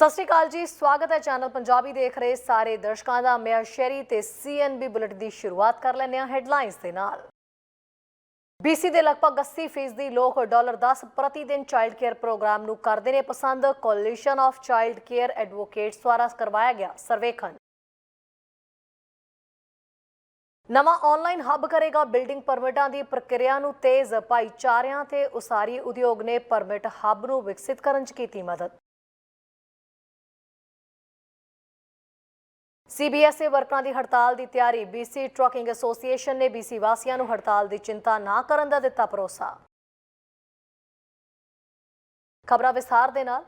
ਸਤਿ ਸ਼੍ਰੀ ਅਕਾਲ ਜੀ, ਸਵਾਗਤ ਹੈ ਚੈਨਲ ਪੰਜਾਬੀ ਦੇਖ ਰਹੇ ਸਾਰੇ ਦਰਸ਼ਕਾਂ ਦਾ। ਮੈਂ ਸ਼ੈਰੀ ਤੇ ਸੀਐਨਬੀ ਬੁਲੇਟ ਦੀ ਸ਼ੁਰੂਆਤ ਕਰ ਲੈਂਦੇ ਹਾਂ ਹੈਡਲਾਈਨਸ ਦੇ ਨਾਲ। BC ਦੇ ਲਗਭਗ 80% ਦੀ ਲੋਕ ਡਾਲਰ 10 ਪ੍ਰਤੀ ਦਿਨ ਚਾਈਲਡ ਕੇਅਰ ਪ੍ਰੋਗਰਾਮ ਨੂੰ ਕਰਦੇ ਨੇ ਪਸੰਦ। Coalition of child care advocates ਦੁਆਰਾ ਕਰਵਾਇਆ ਗਿਆ ਸਰਵੇਖਣ। ਨਵਾਂ ਆਨਲਾਈਨ ਹੱਬ ਕਰੇਗਾ ਬਿਲਡਿੰਗ ਪਰਮਿਟਾਂ ਦੀ ਪ੍ਰਕਿਰਿਆ ਨੂੰ ਤੇਜ਼। ਭਾਈਚਾਰਿਆਂ ਤੇ ਉਸਾਰੀ ਉਦਯੋਗ ਨੇ ਪਰਮਿਟ ਹੱਬ ਨੂੰ ਵਿਕਸਿਤ ਕਰਨ 'ਚ ਕੀਤੀ ਮਦਦ। ਸੀਬੀਐਸਈ ਵਰਕਰਾਂ ਦੀ ਹੜਤਾਲ ਦੀ ਤਿਆਰੀ BC ਟਰੱਕਿੰਗ ਐਸੋਸੀਏਸ਼ਨ ਨੇ BC ਵਾਸੀਆਂ ਨੂੰ ਹੜਤਾਲ ਦੀ ਚਿੰਤਾ ਨਾ ਕਰਨ ਦਾ ਦਿੱਤਾ ਭਰੋਸਾ। ਖਬਰਾਂ ਵਿਸਥਾਰ ਦੇ ਨਾਲ,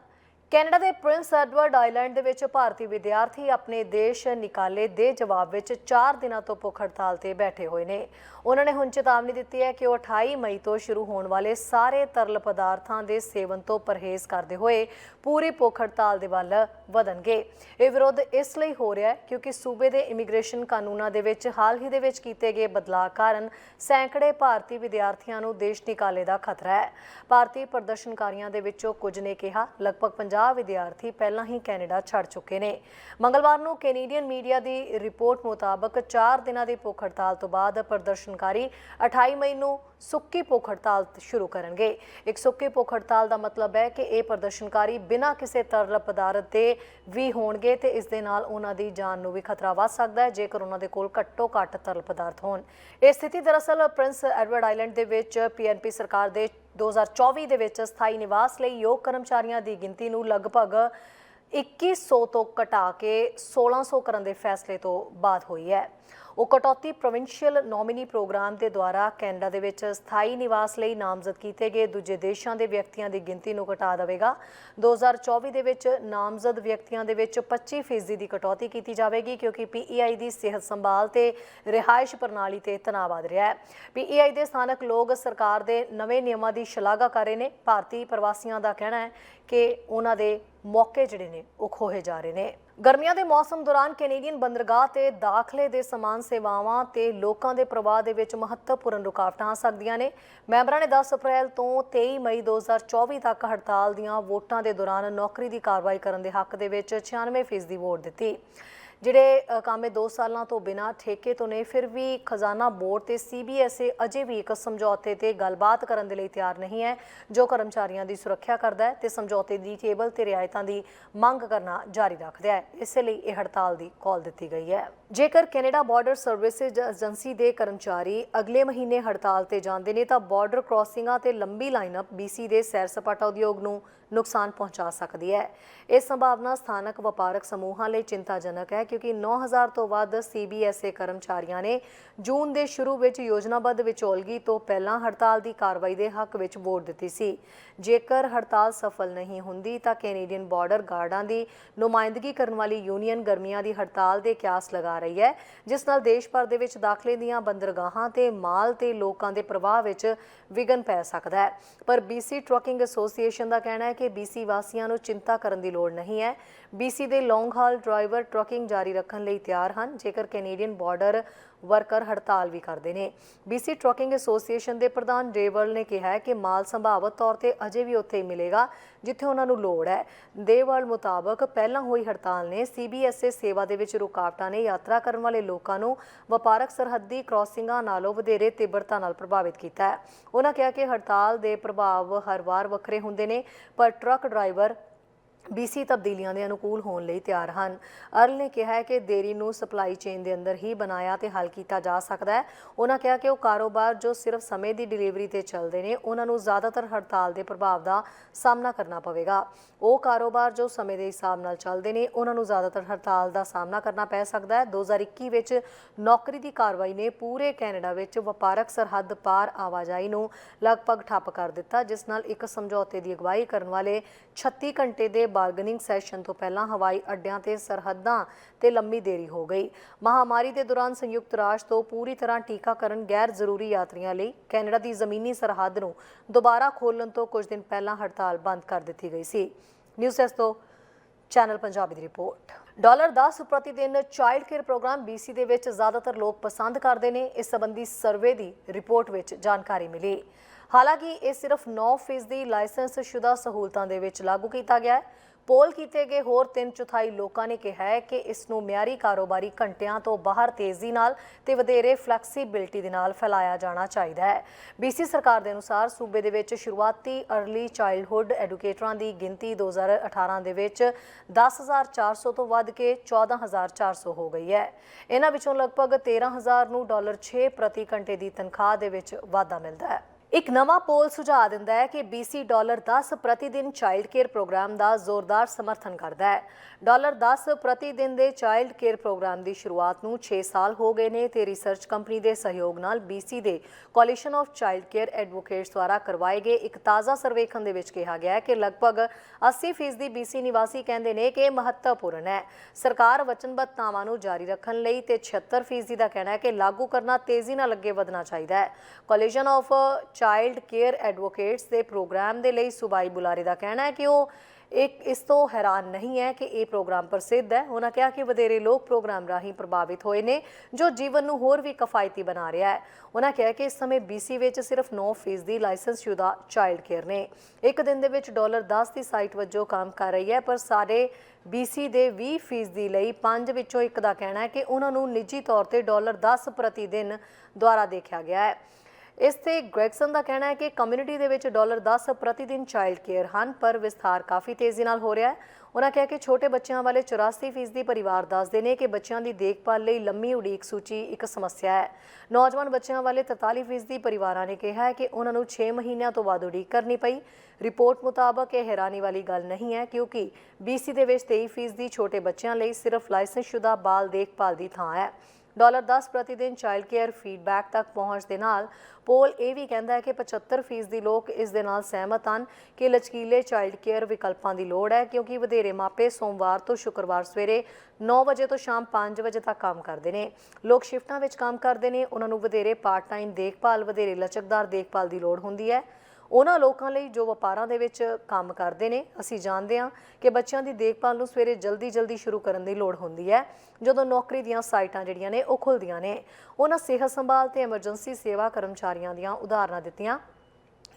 ਕੈਨੇਡਾ ਦੇ ਪ੍ਰਿੰਸ ਐਡਵਰਡ ਆਈਲੈਂਡ ਦੇ ਵਿੱਚ ਭਾਰਤੀ ਵਿਦਿਆਰਥੀ ਆਪਣੇ ਦੇਸ਼ ਨਿਕਾਲੇ ਦੇ ਜਵਾਬ ਵਿੱਚ 4 ਦਿਨਾਂ ਤੋਂ ਭੁੱਖ ਹੜਤਾਲ ਤੇ ਬੈਠੇ ਹੋਏ ਨੇ। ਉਹਨਾਂ ਨੇ ਹੁਣ ਚੇਤਾਵਨੀ ਦਿੱਤੀ ਹੈ ਕਿ ਉਹ 28 ਮਈ ਤੋਂ ਸ਼ੁਰੂ ਹੋਣ ਵਾਲੇ ਸਾਰੇ ਤਰਲ ਪਦਾਰਥਾਂ ਦੇ ਸੇਵਨ ਤੋਂ ਪਰਹੇਜ਼ ਕਰਦੇ ਹੋਏ ਪੂਰੀ ਭੁੱਖ ਹੜਤਾਲ ਦੇ ਵੱਲ ਵਧਣਗੇ। ਇਹ ਵਿਰੋਧ ਇਸ ਲਈ ਹੋ ਰਿਹਾ ਹੈ ਕਿਉਂਕਿ ਸੂਬੇ ਦੇ ਇਮੀਗ੍ਰੇਸ਼ਨ ਕਾਨੂੰਨਾਂ ਦੇ ਵਿੱਚ ਹਾਲ ਹੀ ਦੇ ਵਿੱਚ ਕੀਤੇ ਗਏ ਬਦਲਾਅ ਕਾਰਨ ਸੈਂਕੜੇ ਭਾਰਤੀ ਵਿਦਿਆਰਥੀਆਂ ਨੂੰ ਦੇਸ਼ ਨਿਕਾਲੇ ਦਾ ਖਤਰਾ ਹੈ। ਭਾਰਤੀ ਪ੍ਰਦਰਸ਼ਨਕਾਰੀਆਂ ਦੇ ਵਿੱਚੋਂ ਕੁਝ ਨੇ ਕਿਹਾ, ਲਗਭਗ 50 ਵਿਦਿਆਰਥੀ ਪਹਿਲਾਂ ਹੀ ਕੈਨੇਡਾ ਛੱਡ ਚੁੱਕੇ ਨੇ। ਮੰਗਲਵਾਰ ਨੂੰ ਕੈਨੇਡੀਅਨ ਮੀਡੀਆ ਦੀ ਰਿਪੋਰਟ ਮੁਤਾਬਕ 4 ਦਿਨਾਂ ਦੀ ਭੁੱਖ ਹੜਤਾਲ ਤੋਂ ਬਾਅਦ ਪ੍ਰਦਰਸ਼ਨਕਾਰੀ 28 ਮਈ ਨੂੰ ਸੁੱਕੀ ਭੁੱਖ ਹੜਤਾਲ ਸ਼ੁਰੂ ਕਰਨਗੇ। ਇੱਕ ਸੁੱਕੀ ਭੁੱਖ ਹੜਤਾਲ ਦਾ ਮਤਲਬ ਹੈ ਕਿ ਇਹ ਪ੍ਰਦਰਸ਼ਨਕਾਰੀ ਬਿਨਾਂ ਕਿਸੇ ਤਰਲ ਪਦਾਰਥ ਦੇ ਵੀ ਹੋਣਗੇ ਤੇ ਇਸ ਦੇ ਨਾਲ ਉਹਨਾਂ ਦੀ ਜਾਨ ਨੂੰ ਵੀ ਖਤਰਾ ਵੱਧ ਸਕਦਾ ਹੈ, ਜੇਕਰ ਉਹਨਾਂ ਦੇ ਕੋਲ ਘੱਟੋ ਘੱਟ ਤਰਲ ਪਦਾਰਥ ਹੋਣ। ਇਹ ਸਥਿਤੀ ਦਰਅਸਲ ਪ੍ਰਿੰਸ ਐਡਵਰਡ ਆਈਲੈਂਡ ਦੇ ਵਿੱਚ ਪੀਐਨਪੀ ਸਰਕਾਰ ਦੇ 2024 ਦੇ ਵਿੱਚ ਸਥਾਈ ਨਿਵਾਸ ਲਈ ਯੋਗ ਕਰਮਚਾਰੀਆਂ ਦੀ ਗਿਣਤੀ ਨੂੰ ਲਗਭਗ 2100 ਤੋਂ ਘਟਾ ਕੇ 1600 ਕਰਨ ਦੇ ਫੈਸਲੇ ਤੋਂ ਬਾਅਦ ਹੋਈ ਹੈ। ਉਹ ਕਟੌਤੀ ਪ੍ਰੋਵਿੰਸ਼ੀਅਲ ਨੋਮਿਨੀ ਪ੍ਰੋਗਰਾਮ ਦੇ ਦੁਆਰਾ ਕੈਨੇਡਾ ਦੇ ਵਿੱਚ ਸਥਾਈ ਨਿਵਾਸ ਲਈ ਨਾਮਜ਼ਦ ਕੀਤੇ ਗਏ ਦੂਜੇ ਦੇਸ਼ਾਂ ਦੇ ਵਿਅਕਤੀਆਂ ਦੀ ਗਿਣਤੀ ਨੂੰ ਘਟਾ ਦੇਵੇਗਾ। 2024 ਦੇ ਵਿੱਚ ਨਾਮਜ਼ਦ ਵਿਅਕਤੀਆਂ ਦੇ ਵਿੱਚ 25% ਦੀ ਕਟੌਤੀ ਕੀਤੀ ਜਾਵੇਗੀ ਕਿਉਂਕਿ ਪੀਈਆਈ ਦੀ ਸਿਹਤ ਸੰਭਾਲ ਤੇ ਰਿਹਾਇਸ਼ ਪ੍ਰਣਾਲੀ ਤੇ ਤਣਾਅ ਵਧ ਰਿਹਾ ਹੈ। ਪੀਈਆਈ ਦੇ ਸਥਾਨਕ ਲੋਕ ਸਰਕਾਰ ਦੇ ਨਵੇਂ ਨਿਯਮਾਂ ਦੀ ਸ਼ਲਾਘਾ ਕਰ ਰਹੇ ਨੇ। ਭਾਰਤੀ ਪ੍ਰਵਾਸੀਆਂ ਦਾ ਕਹਿਣਾ ਹੈ ਕਿ ਉਹਨਾਂ ਦੇ ਮੌਕੇ ਜਿਹੜੇ ਨੇ ਉਹ ਖੋਹੇ ਜਾ ਰਹੇ ਨੇ। ਗਰਮੀਆਂ ਦੇ ਮੌਸਮ ਦੌਰਾਨ ਕੈਨੇਡੀਅਨ ਬੰਦਰਗਾਹ ਤੇ ਦਾਖਲੇ ਦੇ ਸਮਾਨ ਸੇਵਾਵਾਂ ਤੇ ਲੋਕਾਂ ਦੇ ਪ੍ਰਵਾਹ ਦੇ ਵਿੱਚ ਮਹੱਤਵਪੂਰਨ ਰੁਕਾਵਟਾਂ ਆ ਸਕਦੀਆਂ ਨੇ। ਮੈਂਬਰਾਂ ਨੇ 10 ਅਪ੍ਰੈਲ ਤੋਂ 23 ਮਈ 2024 ਤੱਕ ਹੜਤਾਲ ਦੀਆਂ ਵੋਟਾਂ ਦੇ ਦੌਰਾਨ ਨੌਕਰੀ ਦੀ ਕਾਰਵਾਈ ਕਰਨ ਦੇ ਹੱਕ ਦੇ ਵਿੱਚ 96% ਵੋਟ ਦਿੱਤੀ। ਜਿਹੜੇ ਅ, ਕਾਮੇ 2 ਸਾਲਾਂ ਤੋਂ ਬਿਨਾਂ ਠੇਕੇ ਤੋਂ ਨੇ ਫਿਰ ਵੀ ਖਜ਼ਾਨਾ ਬੋਰਡ ਤੇ ਸੀਬੀਐਸਏ ਅਜੇ ਵੀ ਇੱਕ ਸਮਝੌਤੇ ਤੇ ਗੱਲਬਾਤ ਕਰਨ ਦੇ ਲਈ ਤਿਆਰ ਨਹੀਂ ਹੈ ਜੋ ਕਰਮਚਾਰੀਆਂ ਦੀ ਸੁਰੱਖਿਆ ਕਰਦਾ ਹੈ ਤੇ ਸਮਝੌਤੇ ਦੀ ਟੇਬਲ ਤੇ ਰਿਆਇਤਾਂ ਦੀ ਮੰਗ ਕਰਨਾ ਜਾਰੀ ਰੱਖਦਾ ਹੈ। ਇਸੇ ਲਈ ਇਹ ਹੜਤਾਲ ਦੀ ਕਾਲ ਦਿੱਤੀ ਗਈ ਹੈ। ਜੇਕਰ ਕੈਨੇਡਾ ਬਾਰਡਰ ਸਰਵਿਸਿਜ਼ ਏਜੰਸੀ ਦੇ ਕਰਮਚਾਰੀ ਅਗਲੇ ਮਹੀਨੇ ਹੜਤਾਲ ਤੇ ਜਾਂਦੇ ਨੇ ਤਾਂ ਬਾਰਡਰ ਕ੍ਰਾਸਿੰਗਾਂ ਤੇ ਲੰਬੀ ਲਾਈਨਅਪ BC ਦੇ ਸੈਰ ਸਪਾਟਾ ਉਦਯੋਗ ਨੂੰ ਨੁਕਸਾਨ ਪਹੁੰਚਾ ਸਕਦੀ ਹੈ। ਇਹ ਸੰਭਾਵਨਾ ਸਥਾਨਕ ਵਪਾਰਕ ਸਮੂਹਾਂ ਲਈ ਚਿੰਤਾਜਨਕ ਹੈ ਕਿਉਂਕਿ 9000 ਤੋਂ ਵੱਧ ਸੀਬੀਐਸਏ ਕਰਮਚਾਰੀਆਂ ਨੇ ਜੂਨ ਦੇ ਸ਼ੁਰੂ ਵਿੱਚ ਯੋਜਨਾਬੱਧ ਵਿਚੋਲਗੀ ਤੋਂ ਪਹਿਲਾਂ ਹੜਤਾਲ ਦੀ ਕਾਰਵਾਈ ਦੇ ਹੱਕ ਵਿੱਚ ਵੋਟ ਦਿੱਤੀ ਸੀ। ਜੇਕਰ ਹੜਤਾਲ ਸਫਲ ਨਹੀਂ ਹੁੰਦੀ ਤਾਂ ਕੈਨੇਡੀਅਨ ਬਾਰਡਰ ਗਾਰਡਾਂ ਦੀ ਨੁਮਾਇੰਦਗੀ ਕਰਨ ਵਾਲੀ ਯੂਨੀਅਨ ਗਰਮੀਆਂ ਦੀ ਹੜਤਾਲ ਦੇ ਕਿਆਸ ਲਗਾ ਰਹੀ ਹੈ, ਜਿਸ ਨਾਲ ਦੇਸ਼ ਭਰ ਦੇ ਵਿੱਚ ਦਾਖਲੇ ਦੀਆਂ ਬੰਦਰਗਾਹਾਂ ਤੇ ਮਾਲ ਤੇ ਲੋਕਾਂ ਦੇ ਪ੍ਰਵਾਹ ਵਿੱਚ ਵਿਘਨ ਪੈ ਸਕਦਾ ਹੈ। ਪਰ BC ਟਰੱਕਿੰਗ ਐਸੋਸੀਏਸ਼ਨ ਦਾ ਕਹਿਣਾ ਹੈ ਕਿ BC ਵਾਸੀਆਂ ਨੂੰ ਚਿੰਤਾ ਕਰਨ ਦੀ ਲੋੜ ਨਹੀਂ ਹੈ। BC ਦੇ ਲੌਂਗ ਹਾਲ ਡਰਾਈਵਰ ਟਰੱਕਿੰਗ ਜਾਰੀ ਰੱਖਣ ਲਈ ਤਿਆਰ ਹਨ। ਜੇਕਰ ਕੈਨੇਡੀਅਨ ਬਾਰਡਰ ਵਰਕਰ ਹੜਤਾਲ ਵੀ ਕਰਦੇ ਨੇ। BC ਟਰੱਕਿੰਗ ਐਸੋਸੀਏਸ਼ਨ ਦੇ ਪ੍ਰਧਾਨ ਡੇਵਲ ਨੇ ਕਿਹਾ ਹੈ ਕਿ ਮਾਲ ਸੰਭਾਵਤ ਤੌਰ ਤੇ ਅਜੇ ਵੀ ਉੱਥੇ ਹੀ ਮਿਲੇਗਾ, ਜਿੱਥੇ ਉਹਨਾਂ ਨੂੰ ਲੋੜ ਹੈ। ਦੇਵਲ ਮੁਤਾਬਕ ਪਹਿਲਾਂ ਹੋਈ ਹੜਤਾਲ ਨੇ CBSA ਸੇਵਾ ਦੇ ਵਿੱਚ ਰੁਕਾਵਟਾਂ ਨੇ ਯਾਤਰਾ ਕਰਨ ਵਾਲੇ ਲੋਕਾਂ ਨੂੰ ਵਪਾਰਕ ਸਰਹੱਦੀ ਕ੍ਰਾਸਿੰਗਾਂ ਨਾਲੋਂ ਵਧੇਰੇ ਤੀਬਰਤਾ ਨਾਲ ਪ੍ਰਭਾਵਿਤ ਕੀਤਾ ਹੈ। ਉਹਨਾਂ ਕਿਹਾ ਕਿ ਹੜਤਾਲ ਦੇ ਪ੍ਰਭਾਵ ਹਰ ਵਾਰ ਵੱਖਰੇ ਹੁੰਦੇ ਨੇ, ਪਰ ਟਰੱਕ ਡਰਾਈਵਰ BC ਤਬਦੀਲੀਆਂ ਦੇ ਅਨੁਕੂਲ ਹੋਣ ਲਈ ਤਿਆਰ ਹਨ। ਅਰਲ ਨੇ ਕਿਹਾ ਹੈ ਕਿ ਦੇਰੀ ਨੂੰ ਸਪਲਾਈ ਚੇਨ ਦੇ ਅੰਦਰ ਹੀ ਬਣਾਇਆ ਤੇ ਹੱਲ ਕੀਤਾ ਜਾ ਸਕਦਾ ਹੈ। ਉਹਨਾਂ ਕਿਹਾ ਕਿ ਉਹ ਕਾਰੋਬਾਰ ਜੋ ਸਿਰਫ ਸਮੇਂ ਦੀ ਡਿਲੀਵਰੀ ਤੇ ਚੱਲਦੇ ਨੇ, ਉਹਨਾਂ ਨੂੰ ਜ਼ਿਆਦਾਤਰ ਹੜਤਾਲ ਦੇ ਪ੍ਰਭਾਵ ਦਾ ਸਾਹਮਣਾ ਕਰਨਾ ਪਵੇਗਾ। ਉਹ ਕਾਰੋਬਾਰ ਜੋ ਸਮੇਂ ਦੇ ਹਿਸਾਬ ਨਾਲ ਚੱਲਦੇ ਨੇ, ਉਹਨਾਂ ਨੂੰ ਜ਼ਿਆਦਾਤਰ ਹੜਤਾਲ ਦਾ ਸਾਹਮਣਾ ਕਰਨਾ ਪੈ ਸਕਦਾ ਹੈ। 2021 ਵਿੱਚ ਨੌਕਰੀ ਦੀ ਕਾਰਵਾਈ ਨੇ ਪੂਰੇ ਕੈਨੇਡਾ ਵਿੱਚ ਵਪਾਰਕ ਸਰਹੱਦ ਪਾਰ ਆਵਾਜਾਈ ਨੂੰ ਲਗਭਗ ਠੱਪ ਕਰ ਦਿੱਤਾ, ਜਿਸ ਨਾਲ ਇੱਕ ਸਮਝੌਤੇ ਦੀ ਅਗਵਾਈ ਕਰਨ ਵਾਲੇ 36 ਘੰਟੇ ਦੇ ਬਾਰਗੇਨਿੰਗ ਸੈਸ਼ਨ ਤੋਂ ਪਹਿਲਾਂ ਹਵਾਈ ਅੱਡਿਆਂ ਤੇ ਸਰਹੱਦਾਂ ਤੇ ਲੰਮੀ ਦੇਰੀ ਹੋ ਗਈ। ਮਹਾਮਾਰੀ ਦੇ ਦੌਰਾਨ ਸੰਯੁਕਤ ਰਾਸ਼ਟਰ ਤੋਂ ਪੂਰੀ ਤਰ੍ਹਾਂ ਟੀਕਾਕਰਨ ਗੈਰ ਜ਼ਰੂਰੀ ਯਾਤਰੀਆਂ ਲਈ ਕੈਨੇਡਾ ਦੀ ਜ਼ਮੀਨੀ ਸਰਹੱਦ ਨੂੰ ਦੁਬਾਰਾ ਖੋਲ੍ਹਣ ਤੋਂ ਕੁਝ ਦਿਨ ਪਹਿਲਾਂ ਹੜਤਾਲ ਬੰਦ ਕਰ ਦਿੱਤੀ ਗਈ ਸੀ। ਨਿਊਜ਼ ਡੈਸਕ ਤੋਂ ਚੈਨਲ ਪੰਜਾਬੀ ਦੀ ਰਿਪੋਰਟ। ਡਾਲਰ 10 ਪ੍ਰਤੀ ਦਿਨ ਚਾਈਲਡ ਕੇਅਰ ਪ੍ਰੋਗਰਾਮ BC ਦੇ ਵਿੱਚ ਜ਼ਿਆਦਾਤਰ ਲੋਕ ਪਸੰਦ ਕਰਦੇ ਨੇ। ਇਸ ਸੰਬੰਧੀ ਸਰਵੇ ਦੀ ਰਿਪੋਰਟ ਵਿੱਚ ਜਾਣਕਾਰੀ ਮਿਲੀ। ਹਾਲਾਂਕਿ ਇਹ ਸਿਰਫ 9% ਲਾਇਸੈਂਸ ਸ਼ੁਦਾ ਸਹੂਲਤਾਂ ਦੇ ਵਿੱਚ ਲਾਗੂ ਕੀਤਾ ਗਿਆ ਹੈ। ਪੋਲ ਕੀਤੇ ਗਏ ਹੋਰ 3 ਚੌਥਾਈ ਲੋਕਾਂ ਨੇ ਕਿਹਾ ਹੈ ਕਿ ਇਸ ਨੂੰ ਮਿਆਰੀ ਕਾਰੋਬਾਰੀ ਘੰਟਿਆਂ ਤੋਂ ਬਾਹਰ ਤੇਜ਼ੀ ਨਾਲ ਤੇ ਵਧੇਰੇ ਫਲੈਕਸੀਬਿਲਟੀ ਦੇ ਨਾਲ ਫੈਲਾਇਆ ਜਾਣਾ ਚਾਹੀਦਾ ਹੈ। ਬੀਸੀ ਸਰਕਾਰ ਦੇ ਅਨੁਸਾਰ ਸੂਬੇ ਦੇ ਵਿੱਚ ਸ਼ੁਰੂਆਤੀ अर्ਲੀ ਚਾਈਲਡਹੁੱਡ ਐਡੂਕੇਟਰਾਂ ਦੀ ਗਿਣਤੀ 2018 ਦੇ ਵਿੱਚ 10400 ਤੋਂ ਵੱਧ ਕੇ 14400 ਹੋ ਗਈ ਹੈ। ਇਹਨਾਂ ਵਿੱਚੋਂ ਲਗਭਗ 13000 ਨੂੰ ਡਾਲਰ 6 ਪ੍ਰਤੀ ਘੰਟੇ ਦੀ ਤਨਖਾਹ ਦੇ ਵਿੱਚ ਵਾਧਾ ਮਿਲਦਾ ਹੈ। ਇੱਕ ਨਵਾਂ ਪੋਲ ਸੁਝਾਅ ਦਿੰਦਾ ਹੈ ਕਿ BC ਡਾਲਰ 10 ਪ੍ਰਤੀ ਦਿਨ ਚਾਈਲਡ ਕੇਅਰ ਪ੍ਰੋਗਰਾਮ ਦਾ ਜ਼ੋਰਦਾਰ ਸਮਰਥਨ ਕਰਦਾ ਹੈ। ਡਾਲਰ 10 ਪ੍ਰਤੀ ਦਿਨ ਦੇ ਚਾਈਲਡ ਕੇਅਰ ਪ੍ਰੋਗਰਾਮ ਦੀ ਸ਼ੁਰੂਆਤ ਨੂੰ 6 ਸਾਲ ਹੋ ਗਏ ਨੇ ਤੇ ਰਿਸਰਚ ਕੰਪਨੀ ਦੇ ਸਹਿਯੋਗ ਨਾਲ BC ਦੇ coalition of child care advocates ਦੁਆਰਾ ਕਰਵਾਏ ਗਏ ਇੱਕ ਤਾਜ਼ਾ ਸਰਵੇਖਣ ਦੇ ਵਿੱਚ ਕਿਹਾ ਗਿਆ ਹੈ ਕਿ ਲਗਭਗ 80% ਦੀ BC ਨਿਵਾਸੀ ਕਹਿੰਦੇ ਨੇ ਕਿ ਇਹ ਮਹੱਤਵਪੂਰਨ ਹੈ। ਸਰਕਾਰ ਵਚਨਬੱਧਤਾਵਾਂ ਨੂੰ ਜਾਰੀ ਰੱਖਣ ਲਈ ਤੇ 76% ਦਾ ਕਹਿਣਾ ਹੈ ਕਿ ਲਾਗੂ ਕਰਨਾ ਤੇਜ਼ੀ ਨਾਲ ਅੱਗੇ ਵਧਣਾ ਚਾਹੀਦਾ ਹੈ। Coalition of child care advocates ਦੇ ਪ੍ਰੋਗਰਾਮ ਦੇ ਲਈ ਸੂਬਾਈ ਬੁਲਾਰੇ ਦਾ ਕਹਿਣਾ ਹੈ ਕਿ ਉਹ ਇੱਕ ਇਸ ਤੋਂ ਹੈਰਾਨ ਨਹੀਂ ਹੈ ਕਿ ਇਹ ਪ੍ਰੋਗਰਾਮ ਪ੍ਰਸਿੱਧ ਹੈ। ਉਹਨਾਂ ਕਿਹਾ ਕਿ ਵਧੇਰੇ ਲੋਕ ਪ੍ਰੋਗਰਾਮ ਰਾਹੀਂ ਪ੍ਰਭਾਵਿਤ ਹੋਏ ਨੇ, ਜੋ ਜੀਵਨ ਨੂੰ ਹੋਰ ਵੀ ਕਿਫਾਇਤੀ ਬਣਾ ਰਿਹਾ ਹੈ। ਉਹਨਾਂ ਕਿਹਾ ਕਿ ਇਸ ਸਮੇਂ BC ਵਿੱਚ ਸਿਰਫ 9% ਦੀ ਲਾਇਸੈਂਸਸ਼ੁਦਾ ਚਾਈਲਡ ਕੇਅਰ ਨੇ। ਇੱਕ ਦਿਨ ਦੇ ਵਿੱਚ ਡਾਲਰ 10 ਦੀ ਸਾਈਟ ਵਜੋਂ ਕੰਮ ਕਰ ਰਹੀ ਹੈ, ਪਰ ਸਾਰੇ BC ਦੇ 20% ਦੀ ਲਈ ਪੰਜ ਵਿੱਚੋਂ ਇੱਕ ਦਾ ਕਹਿਣਾ ਹੈ ਕਿ ਉਹਨਾਂ ਨੂੰ ਨਿੱਜੀ ਤੌਰ ਤੇ ਡਾਲਰ 10 ਪ੍ਰਤੀ ਦਿਨ ਦੁਆਰਾ ਦੇਖਿਆ ਗਿਆ ਹੈ। ਇਸ ਤੇ ਗ੍ਰੈਗਸਨ ਦਾ ਕਹਿਣਾ ਹੈ ਕਿ ਕਮਿਊਨਿਟੀ ਦੇ ਵਿੱਚ ਡਾਲਰ 10 ਪ੍ਰਤੀ ਦਿਨ ਚਾਈਲਡ ਕੇਅਰ ਹਨ, ਪਰ ਵਿਸਥਾਰ ਕਾਫੀ ਤੇਜ਼ੀ ਨਾਲ ਹੋ ਰਿਹਾ ਹੈ। ਉਹਨਾਂ ਕਿਹਾ ਕਿ ਛੋਟੇ ਬੱਚਿਆਂ ਵਾਲੇ 84% ਪਰਿਵਾਰ ਦੱਸਦੇ ਨੇ ਕਿ ਬੱਚਿਆਂ ਦੀ ਦੇਖਭਾਲ ਲਈ ਲੰਮੀ ਉਡੀਕ ਸੂਚੀ ਇੱਕ ਸਮੱਸਿਆ ਹੈ। ਨੌਜਵਾਨ ਬੱਚਿਆਂ ਵਾਲੇ 43% ਪਰਿਵਾਰਾਂ ਨੇ ਕਿਹਾ ਹੈ ਕਿ ਉਹਨਾਂ ਨੂੰ 6 ਮਹੀਨਿਆਂ ਤੋਂ ਬਾਅਦ ਉਡੀਕ ਕਰਨੀ ਪਈ। ਰਿਪੋਰਟ ਮੁਤਾਬਕ ਇਹ ਹੈਰਾਨੀ ਵਾਲੀ ਗੱਲ ਨਹੀਂ ਹੈ, ਕਿਉਂਕਿ BC ਦੇ ਵਿੱਚ 23% ਛੋਟੇ ਬੱਚਿਆਂ ਲਈ ਸਿਰਫ ਲਾਇਸੈਂਸਸ਼ੁਦਾ ਬਾਲ ਦੇਖਭਾਲ ਦੀ ਥਾਂ ਹੈ। 10 ਪ੍ਰਤੀ ਦਿਨ ਚਾਈਲਡ ਕੇਅਰ ਫੀਡਬੈਕ ਤੱਕ ਪਹੁੰਚ ਦੇ ਨਾਲ ਪੋਲ ਇਹ ਵੀ ਕਹਿੰਦਾ ਹੈ ਕਿ 75% ਦੀ ਲੋਕ ਇਸ ਦੇ ਨਾਲ ਸਹਿਮਤ ਹਨ ਕਿ ਲਚਕੀਲੇ ਚਾਈਲਡ ਕੇਅਰ ਵਿਕਲਪਾਂ ਦੀ ਲੋੜ ਹੈ ਕਿਉਂਕਿ ਵਧੇਰੇ ਮਾਪੇ ਸੋਮਵਾਰ ਤੋਂ ਸ਼ੁੱਕਰਵਾਰ ਸਵੇਰੇ 9 ਵਜੇ ਤੋਂ ਸ਼ਾਮ 5 ਵਜੇ ਤੱਕ ਕੰਮ ਕਰਦੇ ਨੇ। ਲੋਕ ਸ਼ਿਫਟਾਂ ਵਿੱਚ ਕੰਮ ਕਰਦੇ ਨੇ। ਉਹਨਾਂ ਨੂੰ ਵਧੇਰੇ ਪਾਰਟ ਟਾਈਮ ਦੇਖਭਾਲ, ਵਧੇਰੇ ਲਚਕਦਾਰ ਦੇਖਭਾਲ ਦੀ ਲੋੜ ਹੁੰਦੀ ਹੈ। ਉਹਨਾਂ ਲੋਕਾਂ ਲਈ ਜੋ ਵਪਾਰਾਂ ਦੇ ਵਿੱਚ ਕੰਮ ਕਰਦੇ ਨੇ, ਅਸੀਂ ਜਾਣਦੇ ਹਾਂ ਕਿ ਬੱਚਿਆਂ ਦੀ ਦੇਖਭਾਲ ਨੂੰ ਸਵੇਰੇ ਜਲਦੀ-ਜਲਦੀ ਸ਼ੁਰੂ ਕਰਨ ਦੀ ਲੋੜ ਹੁੰਦੀ ਹੈ। ਜਦੋਂ ਨੌਕਰੀ ਦੀਆਂ ਸਾਈਟਾਂ ਜਿਹੜੀਆਂ ਨੇ ਉਹ ਖੁੱਲਦੀਆਂ ਨੇ, ਉਹਨਾਂ ਸਿਹਤ ਸੰਭਾਲ ਤੇ ਐਮਰਜੈਂਸੀ ਸੇਵਾ ਕਰਮਚਾਰੀਆਂ ਦੀਆਂ ਉਦਾਹਰਨਾਂ ਦਿੱਤੀਆਂ।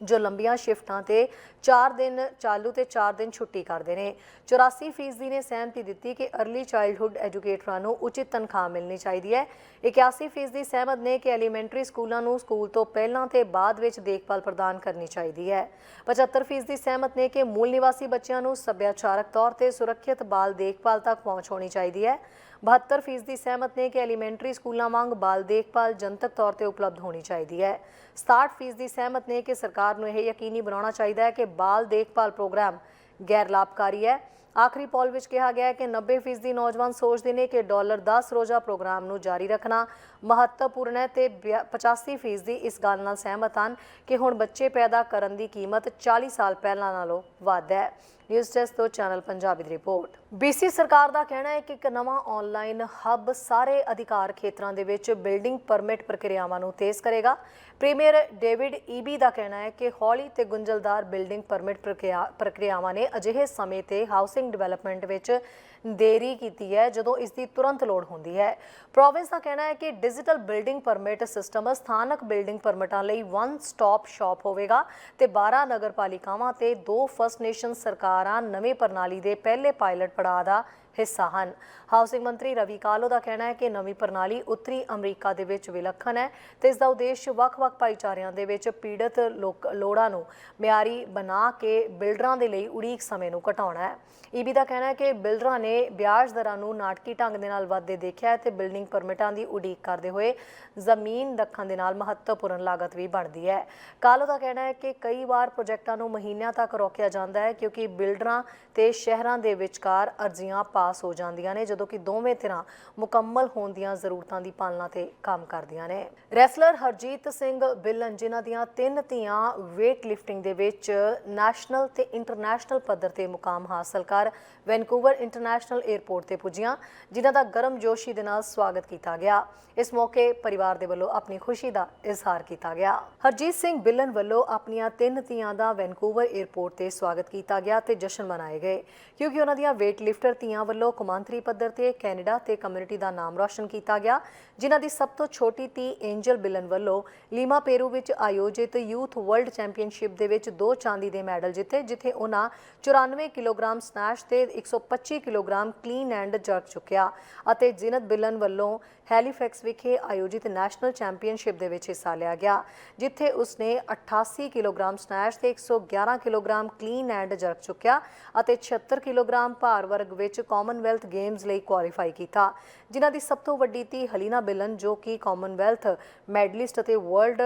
ਜੋ ਲੰਬੀਆਂ ਸ਼ਿਫਟਾਂ ਤੇ 4 ਦਿਨ ਚਾਲੂ ਤੇ 4 ਦਿਨ ਛੁੱਟੀ ਕਰਦੇ ਨੇ। 84% ਨੇ ਸਹਿਮਤੀ ਦਿੱਤੀ ਕਿ अर्ਲੀ ਚਾਈਲਡਹੁੱਡ ਐਜੂਕੇਟਰਾਂ ਨੂੰ ਉਚਿਤ ਤਨਖਾਹ ਮਿਲਣੀ ਚਾਹੀਦੀ ਹੈ। 81% ਸਹਿਮਤ ਨੇ ਕਿ ਐਲੀਮੈਂਟਰੀ ਸਕੂਲਾਂ ਨੂੰ ਸਕੂਲ ਤੋਂ ਪਹਿਲਾਂ ਤੇ ਬਾਅਦ ਵਿੱਚ ਦੇਖਭਾਲ ਪ੍ਰਦਾਨ ਕਰਨੀ ਚਾਹੀਦੀ ਹੈ। 75% ਸਹਿਮਤ ਨੇ ਕਿ ਮੂਲ ਨਿਵਾਸੀ ਬੱਚਿਆਂ ਨੂੰ ਸੱਭਿਆਚਾਰਕ ਤੌਰ ਤੇ ਸੁਰੱਖਿਅਤ ਬਾਲ ਦੇਖਭਾਲ ਤੱਕ ਪਹੁੰਚ ਹੋਣੀ ਚਾਹੀਦੀ ਹੈ। 72% ਸਹਿਮਤ ਨੇ ਕਿ ਐਲੀਮੈਂਟਰੀ ਸਕੂਲਾਂ ਵਾਂਗ ਬਾਲ ਦੇਖਭਾਲ ਜਨਤਕ ਤੌਰ ਤੇ ਉਪਲਬਧ ਹੋਣੀ ਚਾਹੀਦੀ ਹੈ। 67% ਸਹਿਮਤ ਨੇ ਕਿ ਸਰਕਾਰ ਨੂੰ ਇਹ ਯਕੀਨੀ ਬਣਾਉਣਾ ਚਾਹੀਦਾ ਹੈ ਕਿ ਬਾਲ ਦੇਖਭਾਲ ਪ੍ਰੋਗਰਾਮ ਗੈਰ ਲਾਭਕਾਰੀ ਹੈ। ਆਖਰੀ ਪੋਲ ਵਿੱਚ ਕਿਹਾ ਗਿਆ ਹੈ ਕਿ 90% ਨੌਜਵਾਨ ਸੋਚਦੇ ਨੇ ਕਿ ਡਾਲਰ 10 ਰੋਜ਼ਾ ਪ੍ਰੋਗਰਾਮ ਨੂੰ ਜਾਰੀ ਰੱਖਣਾ ਮਹੱਤਵਪੂਰਨ ਹੈ ਤੇ 85% ਦੀ ਇਸ ਗੱਲ ਨਾਲ ਸਹਿਮਤ ਹਨ ਕਿ ਹੁਣ ਬੱਚੇ ਪੈਦਾ ਕਰਨ ਦੀ ਕੀਮਤ 40 ਸਾਲ ਪਹਿਲਾਂ ਨਾਲੋਂ ਵੱਧ ਹੈ। ਨਿਊਜ਼ ਡੈਸਕ ਤੋਂ ਚੈਨਲ ਪੰਜਾਬੀ ਦੀ ਰਿਪੋਰਟ। BC ਸਰਕਾਰ ਦਾ ਕਹਿਣਾ ਹੈ ਕਿ ਇੱਕ ਨਵਾਂ ਆਨਲਾਈਨ ਹੱਬ ਸਾਰੇ ਅਧਿਕਾਰ ਖੇਤਰਾਂ ਦੇ ਵਿੱਚ ਬਿਲਡਿੰਗ ਪਰਮਿਟ ਪ੍ਰਕਿਰਿਆਵਾਂ ਨੂੰ ਤੇਜ਼ ਕਰੇਗਾ। ਪ੍ਰੀਮੀਅਰ ਡੇਵਿਡ ਈਬੀ ਦਾ ਕਹਿਣਾ ਹੈ ਕਿ ਹੌਲੀ ਤੇ ਗੁੰਝਲਦਾਰ ਬਿਲਡਿੰਗ ਪਰਮਿਟ ਪ੍ਰਕਿਰਿਆ- ਪ੍ਰਕਿਰਿਆਵਾਂ ਨੇ ਅਜਿਹੇ ਸਮੇਂ ਤੇ ਹਾਊਸਿੰਗ ਡਿਵੈਲਪਮੈਂਟ ਵਿੱਚ ਦੇਰੀ ਕੀਤੀ ਹੈ ਜਦੋਂ ਇਸ ਦੀ ਤੁਰੰਤ ਲੋੜ ਹੁੰਦੀ ਹੈ। ਪ੍ਰੋਵਿੰਸ ਦਾ ਕਹਿਣਾ ਹੈ ਕਿ ਡਿਜੀਟਲ ਬਿਲਡਿੰਗ ਪਰਮਿਟ ਸਿਸਟਮ ਸਥਾਨਕ ਬਿਲਡਿੰਗ ਪਰਮਿਟਾਂ ਲਈ ਵਨ ਸਟਾਪ ਸ਼ਾਪ ਹੋਵੇਗਾ ਤੇ 12 ਨਗਰਪਾਲਿਕਾਵਾਂ ਤੇ ਦੋ ਫਸਟ ਨੇਸ਼ਨ ਸਰਕਾਰਾਂ ਨਵੇਂ ਪ੍ਰਣਾਲੀ ਦੇ ਪਹਿਲੇ ਪਾਇਲਟ ਪੜਾਅ ਦਾ ਹਿੱਸਾ ਹਨ। ਹਾਊਸਿੰਗ ਮੰਤਰੀ ਰਵੀ ਕਾਲੋ ਦਾ ਕਹਿਣਾ ਹੈ ਕਿ ਨਵੀਂ ਪ੍ਰਣਾਲੀ ਉੱਤਰੀ ਅਮਰੀਕਾ ਦੇ ਵਿੱਚ ਵਿਲੱਖਣ ਹੈ ਤੇ ਇਸ ਦਾ ਉਦੇਸ਼ ਵੱਖ-ਵੱਖ ਭਾਈਚਾਰਿਆਂ ਦੇ ਵਿੱਚ ਪੀੜਤ ਲੋਕ ਲੋੜਾਂ ਨੂੰ ਮਿਆਰੀ ਬਣਾ ਕੇ ਬਿਲਡਰਾਂ ਦੇ ਲਈ ਉਡੀਕ ਸਮੇਂ ਨੂੰ ਘਟਾਉਣਾ ਹੈ। ਈਬੀ ਦਾ ਕਹਿਣਾ ਹੈ ਕਿ ਬਿਲਡਰਾਂ ਨੇ ਵਿਆਜ ਦਰਾਂ ਨੂੰ ਨਾਟਕੀ ਢੰਗ ਦੇ ਨਾਲ ਵਾਧੇ ਦੇਖਿਆ ਹੈ ਤੇ ਬਿਲਡਿੰਗ ਪਰਮਿਟਾਂ ਦੀ ਉਡੀਕ ਕਰਦੇ ਹੋਏ ਜ਼ਮੀਨ ਰੱਖਣ ਦੇ ਨਾਲ ਮਹੱਤਵਪੂਰਨ ਲਾਗਤ ਵੀ ਬਣਦੀ ਹੈ। ਕਾਲੋ ਦਾ ਕਹਿਣਾ ਹੈ ਕਿ ਕਈ ਵਾਰ ਪ੍ਰੋਜੈਕਟਾਂ ਨੂੰ ਮਹੀਨਿਆਂ ਤੱਕ ਰੋਕਿਆ ਜਾਂਦਾ ਹੈ ਕਿਉਂਕਿ ਬਿਲਡਰਾਂ ਤੇ ਸ਼ਹਿਰਾਂ ਦੇ ਵਿਚਕਾਰ ਅਰਜ਼ੀਆਂ ਪਾ ਪਾਸ ਹੋ ਜਾਂਦੀਆਂ ਨੇ, ਜਦੋਂ ਕਿ ਦੋਵੇਂ ਧਿਰਾਂ ਮੁਕੰਮਲ ਹੋਣ ਦੀਆਂ ਜ਼ਰੂਰਤਾਂ ਦੀ ਪਾਲਣਾ ਤੇ ਕੰਮ ਕਰਦੀਆਂ ਨੇ। ਰੈਸਲਰ ਹਰਜੀਤ ਸਿੰਘ ਬਿਲਨ, ਜਿਨ੍ਹਾਂ ਦੀਆਂ ਤਿੰਨ ਧੀਆਂ weight lifting ਦੇ ਵਿੱਚ ਨੈਸ਼ਨਲ ਤੇ ਇੰਟਰਨੈਸ਼ਨਲ ਪੱਧਰ ਤੇ ਮੁਕਾਮ ਹਾਸਲ ਕਰ ਵੈਨਕੂਵਰ ਇੰਟਰਨੈਸ਼ਨਲ 에ਅਰਪੋਰਟ ਤੇ ਪੁੱਜੀਆਂ, ਜਿਨ੍ਹਾਂ ਦਾ ਗਰਮ ਦੇ ਨਾਲ ਸਵਾਗਤ ਕੀਤਾ ਗਿਆ। ਇਸ ਮੌਕੇ ਪਰਿਵਾਰ ਦੇ ਵੱਲੋਂ ਆਪਣੀ ਖੁਸ਼ੀ ਦਾ ਇਜ਼ਹਾਰ ਕੀਤਾ ਗਿਆ। ਹਰਜੀਤ ਸਿੰਘ ਬਿੱਲਨ ਵੱਲੋਂ ਆਪਣੀਆਂ ਤਿੰਨ ਧੀਆਂ ਦਾ ਵੈਨਕੂਵਰ 에ਅਰਪੋਰਟ ਤੇ ਸਵਾਗਤ ਕੀਤਾ ਗਿਆ ਤੇ ਜਸ਼ਨ ਮਨਾਏ ਗਏ, ਕਿਉਂਕਿ ਉਹਨਾਂ ਦੀਆਂ weight weight lifter ਧੀਆਂ ਵੱਲੋਂ ਕੌਮਾਂਤਰੀ ਪੱਧਰ ਤੇ ਕੈਨੇਡਾ ਤੇ ਕਮਿਊਨਿਟੀ ਦਾ ਨਾਮ ਰੌਸ਼ਨ ਕੀਤਾ ਗਿਆ, ਜਿਨ੍ਹਾਂ ਦੀ ਸਭ ਤੋਂ ਛੋਟੀ ਧੀ ਐਂਜਲ ਬਿਲਨ ਵੱਲੋਂ ਲੀਮਾ ਪੇਰੂ ਵਿੱਚ ਆਯੋਜਿਤ ਯੂਥ ਵਰਲਡ ਚੈਂਪੀਅਨਸ਼ਿਪ ਦੇ ਵਿੱਚ ਦੋ ਚਾਂਦੀ ਦੇ ਮੈਡਲ ਜਿੱਤੇ, ਜਿੱਥੇ ਉਹਨਾਂ 94 ਕਿਲੋਗ੍ਰਾਮ ਸਨੈਚ ਤੇ 125 ਕਿਲੋਗ੍ਰਾਮ ਕਲੀਨ ਐਂਡ ਜਰਕ ਚੁੱਕਿਆ ਅਤੇ ਜਿਨਤ ਬਿਲਨ ਵੱਲੋਂ ਹੈਲੀਫੈਕਸ ਵਿਖੇ ਆਯੋਜਿਤ ਨੈਸ਼ਨਲ ਚੈਂਪੀਅਨਸ਼ਿਪ ਦੇ ਵਿੱਚ ਹਿੱਸਾ ਲਿਆ ਗਿਆ, ਜਿੱਥੇ ਉਸਨੇ 88 ਕਿਲੋਗ੍ਰਾਮ ਸਨੈਸ਼ ਤੇ 111 ਕਿਲੋਗ੍ਰਾਮ ਕਲੀਨ ਐਂਡ ਜਰਕ ਚੁੱਕਿਆ ਅਤੇ 76 ਕਿਲੋਗ੍ਰਾਮ ਭਾਰ ਵਰਗ ਵਿੱਚ ਕੌਮ ਕਾਮਨਵੈਲਥ ਗੇਮਸ ਲਈ ਕੁਆਲੀਫਾਈ ਕੀਤਾ, ਜਿਨ੍ਹਾਂ ਦੀ ਸਭ ਤੋਂ ਵੱਡੀ ਧੀ ਹਲੀਨਾ ਬਿਲਨ, ਜੋ ਕਿ ਕਾਮਨਵੈਲਥ ਮੈਡਲਿਸਟ ਅਤੇ ਵਰਲਡ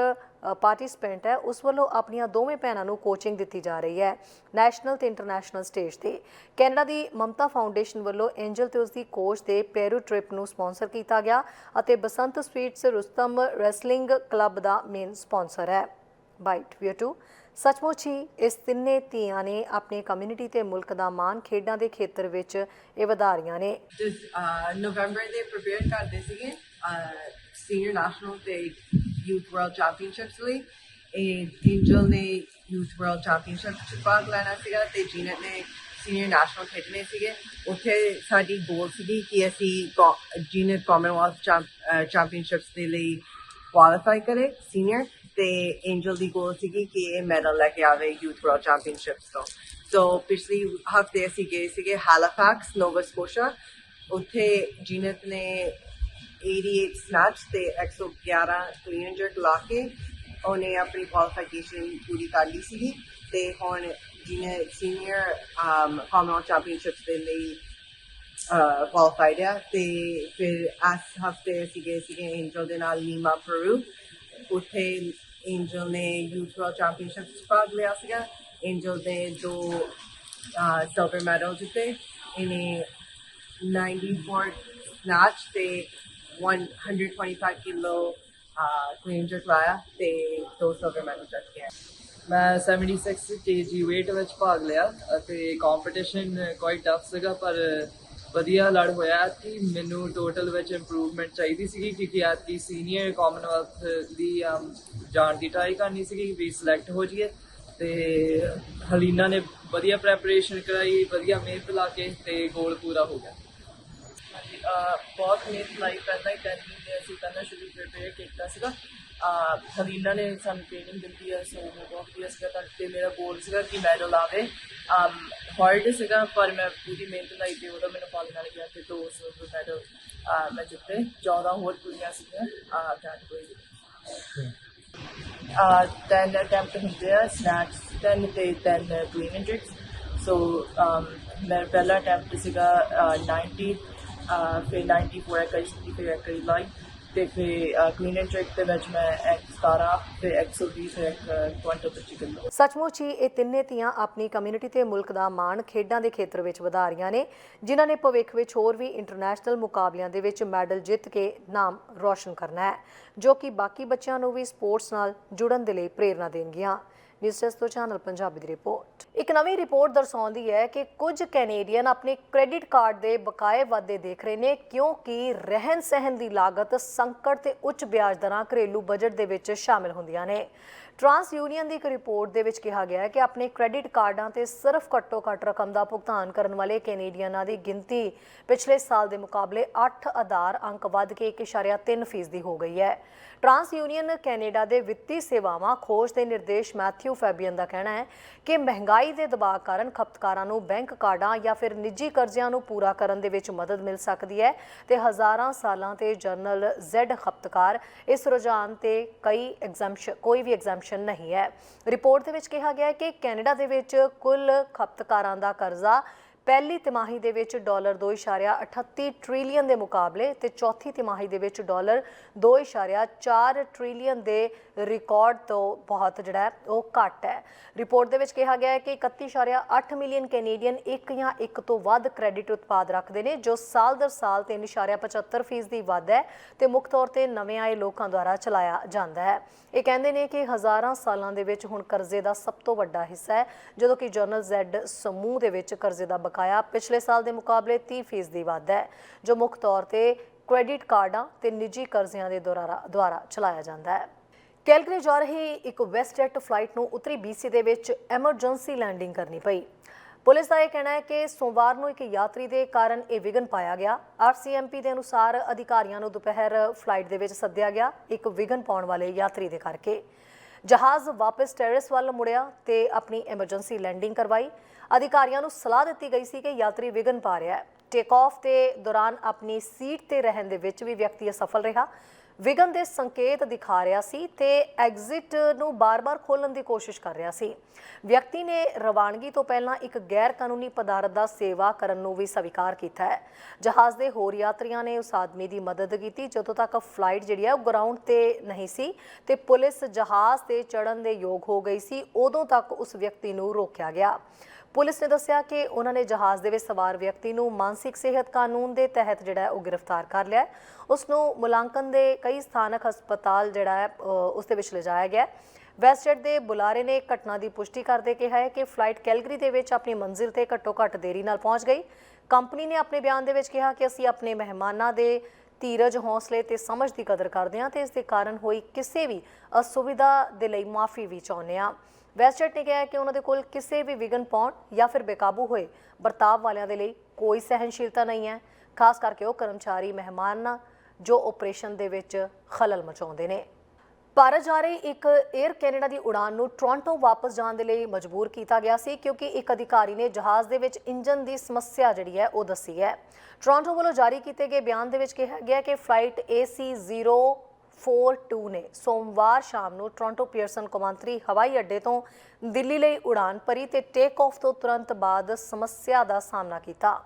ਪਾਰਟਿਸਪੈਂਟ ਹੈ, ਉਸ ਵੱਲੋਂ ਆਪਣੀਆਂ ਦੋਵੇਂ ਭੈਣਾਂ ਨੂੰ ਕੋਚਿੰਗ ਦਿੱਤੀ ਜਾ ਰਹੀ ਹੈ ਨੈਸ਼ਨਲ ਤੇ ਇੰਟਰਨੈਸ਼ਨਲ ਸਟੇਜ ਤੇ। ਕੈਨੇਡਾ ਦੀ ਮਮਤਾ ਫਾਊਂਡੇਸ਼ਨ ਵੱਲੋਂ ਐਂਜਲ ਤੇ ਉਸ ਦੀ ਕੋਚ ਦੇ ਪੈਰੂ ਟ੍ਰਿਪ ਨੂੰ ਸਪਾਂਸਰ ਕੀਤਾ ਗਿਆ ਅਤੇ Basant sweets Rustam wrestling club ਦਾ ਮੇਨ ਸਪਾਂਸਰ ਹੈ। Bite wear to. ਸੱਚਮੁੱਚ ਹੀ ਇਸ ਤਿੰਨੇ ਧੀਆਂ ਨੇ ਆਪਣੇ ਕਮਿਊਨਿਟੀ ਤੇ ਮੁਲਕ ਦਾ ਮਾਣ ਖੇਡਾਂ ਦੇ ਖੇਤਰ ਵਿੱਚ ਇਹ ਵਧਾ ਰਹੀਆਂ ਨੇ ਨਵੰਬਰ ਦੇ ਪ੍ਰਪੇਅਰ ਕਰਦੇ ਸੀਗੇ ਸੀਨੀਅਰ ਨੈਸ਼ਨਲ ਤੇ ਯੂਥ ਵਰਲਡ ਚੈਂਪੀਅਨਸ਼ਿਪਸ ਲਈ। ਇਹ ਐਂਜਲ ਨੇ ਯੂਥ ਵਰਲਡ ਚੈਂਪੀਅਨਸ਼ਿਪ ਚ ਭਾਗ ਲੈਣਾ ਸੀਗਾ ਤੇ ਜੀਨਤ ਨੇ ਸੀਨੀਅਰ ਨੈਸ਼ਨਲ ਖੇਡਣੇ ਸੀਗੇ। ਉੱਥੇ ਸਾਡੀ ਗੋਲ ਸੀਗੀ ਕਿ ਅਸੀਂ ਜੀਨਤ ਕਾਮਨਵੈਲਥ ਚੈਂਪੀਅਨਸ਼ਿਪਸ ਦੇ ਲਈ ਕੁਆਲੀਫਾਈ ਕਰੇ ਸੀਨੀਅਰ ਤੇ ਐਂਜਲ ਦੀ ਗੋਲ ਸੀਗੀ ਕਿ ਇਹ ਮੈਡਲ ਲੈ ਕੇ ਆਵੇ ਯੂਥ ਵਰਲਡ ਚੈਂਪੀਅਨਸ਼ਿਪਸ ਤੋਂ। ਸੋ ਪਿਛਲੀ ਹਫ਼ਤੇ ਅਸੀਂ ਗਏ ਸੀਗੇ ਹੈਲੀਫੈਕਸ ਨੋਵਾ ਸਕੋਸ਼ਾ ਉੱਥੇ ਜੀਨਤ ਨੇ 88 ਸਨੈਚ ਤੇ 111 ਕਲੀਨ ਜਰਕ ਲਾ ਕੇ ਉਹਨੇ ਆਪਣੀ ਕੁਆਲੀਫਿਕੇਸ਼ਨ ਪੂਰੀ ਕਰ ਲਈ ਸੀਗੀ ਤੇ ਹੁਣ ਜਿਹਨੇ ਸੀਨੀਅਰ ਕਾਮਨਵੈਲਥ ਚੈਂਪੀਅਨਸ਼ਿਪਸ ਦੇ ਲਈ ਕੁਆਲੀਫਾਈਡ ਆ ਤੇ ਫਿਰ ਇਸ ਹਫ਼ਤੇ ਅਸੀਂ ਗਏ ਸੀਗੇ ਐਂਜਲ ਦੇ ਨਾਲ ਨੀਮਾ ਪਰੂ ਉੱਥੇ ਐਂਜਲ ਨੇ ਯੂਥ ਵਰਲਡ ਚੈਂਪੀਅਨਸ਼ਿਪਸ ਭਾਗ ਲਿਆ ਸੀਗਾ। ਐਂਜਲ ਦੇ ਦੋ ਸਿਲਵਰ ਮੈਡਲ ਜਿੱਤੇ। ਇਹਨੇ 94 snatch ਤੇ 125 ਕਿਲੋ ਕਲੀਨ ਜਰਕ ਲਾਇਆ ਤੇ ਦੋ ਸਿਲਵਰ ਮੈਡਲ ਗਿਆ ਮੈਂ 76 kg weight ਵਿੱਚ ਭਾਗ ਲਿਆ ਅਤੇ ਕੰਪੀਟੀਸ਼ਨ ਕੁਆਇਟ ਟਫ ਸੀਗਾ, ਪਰ ਵਧੀਆ ਲੜ ਹੋਇਆ ਕਿ ਮੈਨੂੰ ਟੋਟਲ ਵਿੱਚ ਇੰਪਰੂਵਮੈਂਟ ਚਾਹੀਦੀ ਸੀਗੀ ਕਿਉਂਕਿ ਐਤਕੀ ਸੀਨੀਅਰ ਕਾਮਨਵੈਲਥ ਦੀ ਅਮ, ਜਾਣ ਦੀ ਟਰਾਈ ਕਰਨੀ ਸੀਗੀ ਵੀ ਸਿਲੈਕਟ ਹੋ ਜਾਈਏ ਤੇ ਹਲੀਨਾ ਨੇ ਵਧੀਆ ਪ੍ਰੈਪਰੇਸ਼ਨ ਕਰਾਈ ਵਧੀਆ ਮਿਹਨਤ ਲਾ ਕੇ ਤੇ ਗੋਲ ਪੂਰਾ ਹੋ ਗਿਆ। ਬਹੁਤ ਮਿਹਨਤ ਲਾਈ ਪਹਿਲਾਂ ਹੀ ਤਿੰਨ ਮਹੀਨੇ ਅਸੀਂ ਪਹਿਲਾਂ ਸ਼ੁਰੂ ਪ੍ਰਿਪੇਅਰ ਕੀਤਾ ਸੀਗਾ। ਹਲੀਨਾ ਨੇ ਸਾਨੂੰ ਟ੍ਰੇਨਿੰਗ ਦਿੱਤੀ ਹੈ ਸੋ ਮੈਂ ਬਹੁਤ ਵਧੀਆ ਸੀਗਾ ਤਾਂ ਤੇ। ਮੇਰਾ ਗੋਲ ਸੀਗਾ ਕਿ ਮੈਡਲ ਆਵੇ ਹਾਰਡ ਸੀਗਾ ਪਰ ਮੈਂ ਪੂਰੀ ਮਿਹਨਤ ਲਾਈ ਤੇ ਉਹਦਾ ਮੈਨੂੰ ਫਲ ਮਿਲ ਗਿਆ ਤੇ ਦੋ ਸਿਲਵਰ ਮੈਡਲ ਮੈਂ ਜਿੱਤੇ। 14 ਹੋਰ ਕੁੜੀਆਂ ਸੀਗੀਆਂ ਅਹ ਕੈਟਾਗਰੀ uh, 10 attempt ਹੁੰਦੇ ਆ ਸਨੈਚ 10 ਤੇ 10 ਕਲੀਨ ਐਂਡ ਜਰਕਸ ਸੋ ਮੇਰਾ ਪਹਿਲਾ ਅਟੈਂਪਟ ਸੀਗਾ uh, 90 uh, ਫਿਰ 94 ਕਰੀ ਸੀ ਕਰੀ ਲਾਈ ਤੇ ਫਿਰ ਕਲੀਨ ਐਂਡ ਜਰਕ ਦੇ ਵਿੱਚ ਮੈਂ 117 ਫਿਰ 120 ਫਿਰ ਇੱਕ ਕੁਆਂਟਲ 25 ਸੱਚਮੁੱਚ ਹੀ ਇਹ ਤਿੰਨੇ ਧੀਆਂ ਆਪਣੀ ਕਮਿਊਨਿਟੀ ਤੇ ਮੁਲਕ ਦਾ ਮਾਣ ਖੇਡਾਂ ਦੇ ਖੇਤਰ ਵਿੱਚ ਵਧਾ ਰਹੀਆਂ ਨੇ, ਜਿਨ੍ਹਾਂ ਨੇ ਭਵਿੱਖ ਵਿੱਚ ਹੋਰ ਵੀ ਇੰਟਰਨੈਸ਼ਨਲ ਮੁਕਾਬਲਿਆਂ ਦੇ ਵਿੱਚ ਮੈਡਲ ਜਿੱਤ ਕੇ ਨਾਮ ਰੌਸ਼ਨ ਕਰਨਾ ਹੈ, ਜੋ ਕਿ ਬਾਕੀ ਬੱਚਿਆਂ ਨੂੰ ਵੀ ਸਪੋਰਟਸ ਨਾਲ ਜੁੜਨ ਦੇ ਲਈ ਪ੍ਰੇਰਣਾ ਦੇਣਗੀਆਂ। ਨਿਊਜ਼ ਡੈਸਕ ਤੋਂ ਚੈਨਲ ਪੰਜਾਬੀ ਦੀ ਰਿਪੋਰਟ ਇੱਕ ਨਵੀਂ ਰਿਪੋਰਟ ਦਰਸਾਉਂਦੀ ਹੈ ਕਿ ਕੁਝ ਕੈਨੇਡੀਅਨ ਆਪਣੇ ਕ੍ਰੈਡਿਟ ਕਾਰਡ ਦੇ ਬਕਾਏ ਵਾਧੇ ਦੇਖ ਰਹੇ ਨੇ, ਕਿਉਂਕਿ ਰਹਿਣ ਸਹਿਣ ਦੀ ਲਾਗਤ ਸੰਕਟ ਤੇ ਉੱਚ ਵਿਆਜ ਦਰਾਂ ਘਰੇਲੂ ਬਜਟ ਦੇ ਵਿੱਚ ਸ਼ਾਮਿਲ ਹੁੰਦੀਆਂ ਨੇ। ਟਰਾਂਸ ਯੂਨੀਅਨ ਦੀ ਇੱਕ ਰਿਪੋਰਟ ਦੇ ਵਿੱਚ ਕਿਹਾ ਗਿਆ ਹੈ ਕਿ ਆਪਣੇ ਕ੍ਰੈਡਿਟ ਕਾਰਡਾਂ ਤੇ ਸਿਰਫ ਘੱਟੋ-ਘੱਟ ਰਕਮ ਦਾ ਭੁਗਤਾਨ ਕਰਨ ਵਾਲੇ ਕੈਨੇਡੀਅਨਾਂ ਦੀ ਗਿਣਤੀ ਪਿਛਲੇ ਸਾਲ ਦੇ ਮੁਕਾਬਲੇ 8 ਆਧਾਰ ਅੰਕ ਵੱਧ ਕੇ 1.3% ਫੀਸਦੀ ਹੋ ਗਈ ਹੈ। ਟਰਾਂਸ ਯੂਨੀਅਨ ਕੈਨੇਡਾ ਦੇ ਵਿੱਤੀ ਸੇਵਾਵਾਂ, ਖੋਜ ਦੇ ਨਿਰਦੇਸ਼ ਮੈਥਿਊ ਫੈਬੀਅਨ ਦਾ ਕਹਿਣਾ ਹੈ ਕਿ ਮਹਿੰਗਾਈ ਦੇ ਦਬਾਅ ਕਾਰਨ ਖਪਤਕਾਰਾਂ ਨੂੰ ਬੈਂਕ ਕਾਰਡਾਂ ਜਾਂ ਫਿਰ ਨਿੱਜੀ ਕਰਜ਼ਿਆਂ ਨੂੰ ਪੂਰਾ ਕਰਨ ਦੇ ਵਿੱਚ ਮਦਦ ਮਿਲ ਸਕਦੀ ਹੈ ਤੇ ਹਜ਼ਾਰਾਂ ਸਾਲਾਂ ਤੇ ਜਰਨਲ ਜ਼ੈਡ ਖਪਤਕਾਰ ਇਸ ਰੁਝਾਨ ਤੇ ਕਈ ਐਗਜ਼ੈਂਪਸ਼ਨ ਕੋਈ ਵੀ ਐਗਜ਼ੈਂਪਸ਼ਨ ਨਹੀਂ ਹੈ। ਰਿਪੋਰਟ ਦੇ ਵਿੱਚ ਕਿਹਾ ਗਿਆ ਹੈ ਕਿ ਕੈਨੇਡਾ ਦੇ ਵਿੱਚ ਕੁੱਲ ਖਪਤਕਾਰਾਂ ਦਾ ਕਰਜ਼ਾ ਪਹਿਲੀ ਤਿਮਾਹੀ ਦੇ ਵਿੱਚ ਡਾਲਰ 2.38 ਟ੍ਰਿਲੀਅਨ ਦੇ ਮੁਕਾਬਲੇ ਤੇ ਚੌਥੀ ਤਿਮਾਹੀ ਦੇ ਵਿੱਚ ਡਾਲਰ 2.4 ਟ੍ਰਿਲੀਅਨ ਦੇ ਰਿਕਾਰਡ ਤੋਂ ਬਹੁਤ ਜਿਹੜਾ ਹੈ, ਉਹ ਘੱਟ ਹੈ। ਰਿਪੋਰਟ ਦੇ ਵਿੱਚ ਕਿਹਾ ਗਿਆ ਹੈ ਕਿ 31.8 ਮਿਲੀਅਨ ਕੈਨੇਡੀਅਨ ਇੱਕ ਜਾਂ ਇੱਕ ਤੋਂ ਵੱਧ ਕ੍ਰੈਡਿਟ ਉਤਪਾਦ ਰੱਖਦੇ ਨੇ, ਜੋ ਸਾਲ ਦਰ ਸਾਲ 3.75% ਫੀਸਦੀ ਵੱਧ ਹੈ ਤੇ ਮੁੱਖ ਤੌਰ ਤੇ ਨਵੇਂ ਆਏ ਲੋਕਾਂ ਦੁਆਰਾ ਚਲਾਇਆ ਜਾਂਦਾ ਹੈ। ਇਹ ਕਹਿੰਦੇ ਨੇ ਕਿ ਹਜ਼ਾਰਾਂ ਸਾਲਾਂ ਦੇ ਵਿੱਚ ਹੁਣ ਕਰਜ਼ੇ ਦਾ ਸਭ ਤੋਂ ਵੱਡਾ ਹਿੱਸਾ ਹੈ, ਜਦੋਂ ਕਿ ਜਨਰਲ ਜ਼ੈਡ ਸਮੂਹ ਦੇ ਵਿੱਚ ਕਰਜ਼ੇ ਦਾ ਬਕਾਇਆ ਪਿਛਲੇ ਸਾਲ ਦੇ ਮੁਕਾਬਲੇ 30% ਫੀਸਦੀ ਵੱਧ ਹੈ, ਜੋ ਮੁੱਖ ਤੌਰ ਤੇ ਕ੍ਰੈਡਿਟ ਕਾਰਡਾਂ ਤੇ ਨਿੱਜੀ ਕਰਜ਼ਿਆਂ ਦੇ ਦੁਆਰਾ ਦੁਆਰਾ ਚਲਾਇਆ ਜਾਂਦਾ ਹੈ। ਕੈਲਗਰੀ ਜਾ ਰਹੀ ਇੱਕ ਵੈਸਟਜੈਟ ਫਲਾਈਟ ਨੂੰ ਉੱਤਰੀ ਬੀਸੀ ਦੇ ਵਿੱਚ ਐਮਰਜੈਂਸੀ ਲੈਂਡਿੰਗ ਕਰਨੀ ਪਈ। ਪੁਲਿਸ ਦਾ ਇਹ ਕਹਿਣਾ ਹੈ ਕਿ ਸੋਮਵਾਰ ਨੂੰ ਇੱਕ ਯਾਤਰੀ ਦੇ ਕਾਰਨ ਇਹ ਵਿਘਨ ਪਾਇਆ ਗਿਆ। ਆਰਸੀਐਮਪੀ ਦੇ ਅਨੁਸਾਰ ਅਧਿਕਾਰੀਆਂ ਨੂੰ ਦੁਪਹਿਰ ਫਲਾਈਟ ਦੇ ਵਿੱਚ ਸੱਦਿਆ ਗਿਆ, ਇੱਕ ਵਿਘਨ ਪਾਉਣ ਵਾਲੇ ਯਾਤਰੀ ਦੇ ਕਰਕੇ। ਜਹਾਜ਼ ਵਾਪਸ ਟੈਰੇਸ ਵੱਲ ਮੁੜਿਆ ਤੇ ਆਪਣੀ ਐਮਰਜੈਂਸੀ ਲੈਂਡਿੰਗ ਕਰਵਾਈ। ਅਧਿਕਾਰੀਆਂ ਨੂੰ ਸਲਾਹ ਦਿੱਤੀ ਗਈ ਸੀ ਕਿ ਯਾਤਰੀ ਵਿਘਨ ਪਾ ਰਿਹਾ ਹੈ। ਟੇਕ ਆਫ ਦੇ ਦੌਰਾਨ ਆਪਣੀ ਸੀਟ ਤੇ ਰਹਿਣ ਦੇ ਵਿੱਚ ਵੀ ਵਿਅਕਤੀ ਅਸਫਲ ਰਿਹਾ। ਵਿਘਨ ਦੇ ਸੰਕੇਤ ਦਿਖਾ ਰਿਹਾ ਸੀ ਤੇ ਐਗਜ਼ਿਟ ਨੂੰ ਬਾਰ-ਬਾਰ ਖੋਲਣ ਦੀ ਕੋਸ਼ਿਸ਼ ਕਰ ਰਿਹਾ ਸੀ। ਵਿਅਕਤੀ ਨੇ ਰਵਾਨਗੀ ਤੋਂ ਪਹਿਲਾਂ ਇੱਕ ਗੈਰ ਕਾਨੂੰਨੀ ਪਦਾਰਥ ਦਾ ਸੇਵਾ ਕਰਨ ਨੂੰ ਵੀ ਸਵੀਕਾਰ ਕੀਤਾ ਹੈ। ਜਹਾਜ਼ ਦੇ ਹੋਰ ਯਾਤਰੀਆਂ ਨੇ ਉਸ ਆਦਮੀ ਦੀ ਮਦਦ ਕੀਤੀ, ਜਦੋਂ ਤੱਕ ਫਲਾਈਟ ਜਿਹੜੀ ਹੈ ਉਹ ਗਰਾਊਂਡ ਤੇ ਨਹੀਂ ਸੀ ਤੇ ਪੁਲਿਸ ਜਹਾਜ਼ ਤੇ ਚੜਨ ਦੇ ਯੋਗ ਹੋ ਗਈ ਸੀ, ਉਦੋਂ ਤੱਕ ਉਸ ਵਿਅਕਤੀ ਨੂੰ ਰੋਕਿਆ ਗਿਆ। ਪੁਲਿਸ ਨੇ ਦੱਸਿਆ ਕਿ ਉਹਨਾਂ ਨੇ ਜਹਾਜ਼ ਦੇ ਵਿੱਚ ਸਵਾਰ ਵਿਅਕਤੀ ਨੂੰ ਮਾਨਸਿਕ ਸਿਹਤ ਕਾਨੂੰਨ ਦੇ ਤਹਿਤ ਜਿਹੜਾ ਉਹ ਗ੍ਰਿਫਤਾਰ ਕਰ ਲਿਆ ਉਸ ਨੂੰ ਮੁਲਾਂਕਣ ਦੇ ਕਈ ਸਥਾਨਕ ਹਸਪਤਾਲ ਜਿਹੜਾ ਹੈ ਉਸ ਦੇ ਵਿੱਚ ਲਿਜਾਇਆ ਗਿਆ ਹੈ। ਵੈਸਟਜੈਟ ਦੇ ਬੁਲਾਰੇ ਨੇ ਘਟਨਾ ਦੀ ਪੁਸ਼ਟੀ ਕਰਦੇ ਕਿਹਾ ਹੈ ਕਿ ਫਲਾਈਟ ਕੈਲਗਰੀ ਦੇ ਵਿੱਚ ਆਪਣੀ ਮੰਜ਼ਿਲ ਤੇ ਘੱਟੋ ਘੱਟ ਦੇਰੀ ਨਾਲ ਪਹੁੰਚ ਗਈ। ਕੰਪਨੀ ਨੇ ਆਪਣੇ ਬਿਆਨ ਦੇ ਵਿੱਚ ਕਿਹਾ ਕਿ ਅਸੀਂ ਆਪਣੇ ਮਹਿਮਾਨਾਂ ਦੇ ਧੀਰਜ ਹੌਸਲੇ ਤੇ ਸਮਝ ਦੀ ਕਦਰ ਕਰਦੇ ਹਾਂ ਤੇ ਇਸ ਦੇ ਕਾਰਨ ਹੋਈ ਕਿਸੇ ਵੀ ਅਸੁਵਿਧਾ ਦੇ ਲਈ ਮਾਫੀ ਵੀ ਚਾਹੁੰਦੇ ਹਾਂ। ਵੈਸਟਜੈਟ ਨੇ ਕਿਹਾ ਕਿ ਉਹਨਾਂ ਦੇ ਕੋਲ ਕਿਸੇ ਵੀ ਵਿਗਨ ਪਾਉਣ ਜਾਂ ਫਿਰ ਬੇਕਾਬੂ ਹੋਏ ਵਰਤਾਵ ਵਾਲਿਆਂ ਦੇ ਲਈ ਕੋਈ ਸਹਿਨਸ਼ੀਲਤਾ ਨਹੀਂ ਹੈ। ਖਾਸ ਕਰਕੇ ਉਹ ਕਰਮਚਾਰੀ ਮਹਿਮਾਨ ਜੋ ਆਪਰੇਸ਼ਨ ਦੇ ਵਿੱਚ ਖਲਲ ਮਚਾਉਂਦੇ ਨੇ। ਭਾਰਤ ਜਾ ਰਹੀ ਇੱਕ 에ਅਰ ਕੈਨੇਡਾ ਦੀ ਉਡਾਨ ਨੂੰ ਟੋਰਾਂਟੋ ਵਾਪਸ ਜਾਣ ਦੇ ਲਈ ਮਜਬੂਰ ਕੀਤਾ ਗਿਆ ਸੀ, ਕਿਉਂਕਿ ਇੱਕ ਅਧਿਕਾਰੀ ਨੇ ਜਹਾਜ਼ ਦੇ ਵਿੱਚ ਇੰਜਨ ਦੀ ਸਮੱਸਿਆ ਜਿਹੜੀ ਹੈ ਉਹ ਦੱਸੀ ਹੈ। ਟੋਰਾਂਟੋ ਵੱਲੋਂ ਜਾਰੀ ਕੀਤੇ ਗਏ ਬਿਆਨ ਦੇ ਵਿੱਚ ਕਿਹਾ ਗਿਆ ਕਿ ਫਲਾਈਟ AC042 ਨੇ। ਸੋਮਵਾਰ ਸ਼ਾਮ ਨੂੰ ਟੋਰਾਂਟੋ ਪੀਅਰਸਨ ਕੌਮਾਂਤਰੀ ਹਵਾਈ ਅੱਡੇ ਤੋਂ ਦਿੱਲੀ ਲਈ ਉਡਾਨ ਭਰੀ ਤੇ ਟੇਕ ਆਫ ਤੋਂ ਤੁਰੰਤ ਬਾਅਦ ਸਮੱਸਿਆ ਦਾ ਸਾਹਮਣਾ ਕੀਤਾ।